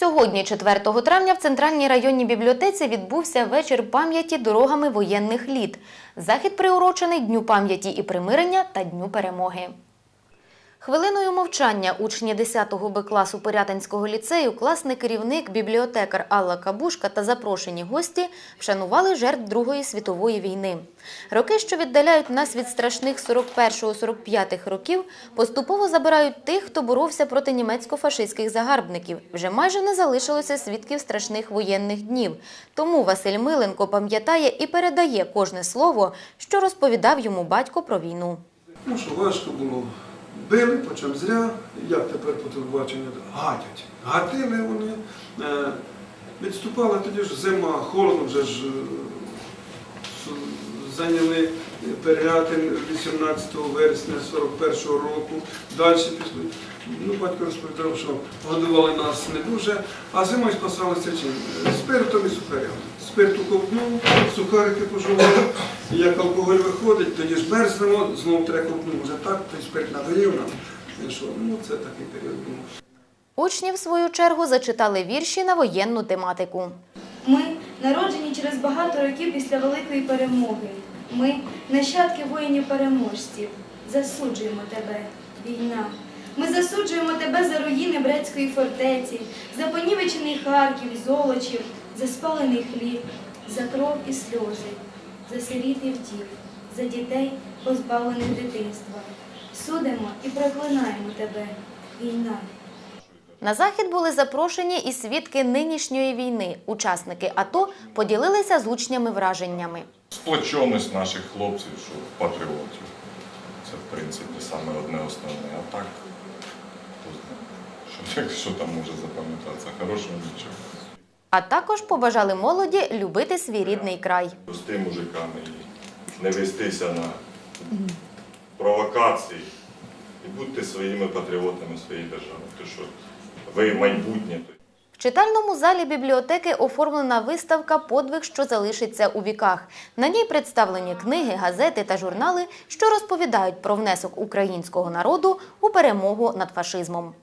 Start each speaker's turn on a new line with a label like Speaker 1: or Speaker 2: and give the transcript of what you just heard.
Speaker 1: Сьогодні, 4 травня, в центральній районній бібліотеці відбувся вечір пам'яті дорогами воєнних літ. Захід приурочений Дню пам'яті і примирення та Дню перемоги. Хвилиною мовчання учні 10-го Б класу Порятинського ліцею, класний керівник, бібліотекар Алла Кабушка та запрошені гості вшанували жертв Другої світової війни. Роки, що віддаляють нас від страшних 41-45 років, поступово забирають тих, хто боровся проти німецько-фашистських загарбників. Вже майже не залишилося свідків страшних воєнних днів. Тому Василь Миленко пам'ятає і передає кожне слово, що розповідав йому батько про війну.
Speaker 2: Ну що важко було. Били, почем зря, як тепер по телебаченню, гатять. Гатили вони, е, відступали тоді ж зима, холодно вже ж е, зайняли Перегатин 18 вересня 41-го року, далі пішли. Ну, батько розповідав, що годували нас не дуже, а зимою спасалися чим? Спиртом і сухарями. Спирту ковтнув, сухарики пожували, і як алкоголь виходить, тоді ж мерзнемо, знову треба ковтнув. Вже так, той спирт надоїв нам. І що, ну це такий період був.
Speaker 1: Учні, в свою чергу, зачитали вірші на воєнну тематику.
Speaker 3: Ми народжені через багато років після великої перемоги. Ми нащадки воїнів-переможців. Засуджуємо тебе, війна. Ми засуджуємо тебе за руїни Брецької фортеці, за понівечений Харків, Золочів, за спалений хліб, за кров і сльози, за сиріт і вдів, за дітей, позбавлених дитинства. Судимо і проклинаємо тебе, війна.
Speaker 1: На захід були запрошені і свідки нинішньої війни. Учасники АТО поділилися з учнями враженнями.
Speaker 4: сплоченість наших хлопців, що патріотів. Це, в принципі, саме одне основне. А так, хто знає, що, що там може запам'ятатися, хорошого нічого.
Speaker 1: А також побажали молоді любити свій рідний край.
Speaker 4: Пусти мужиками і не вестися на провокації. І будьте своїми патріотами своєї держави. Тому що ви майбутнє.
Speaker 1: В читальному залі бібліотеки оформлена виставка Подвиг, що залишиться у віках. На ній представлені книги, газети та журнали, що розповідають про внесок українського народу у перемогу над фашизмом.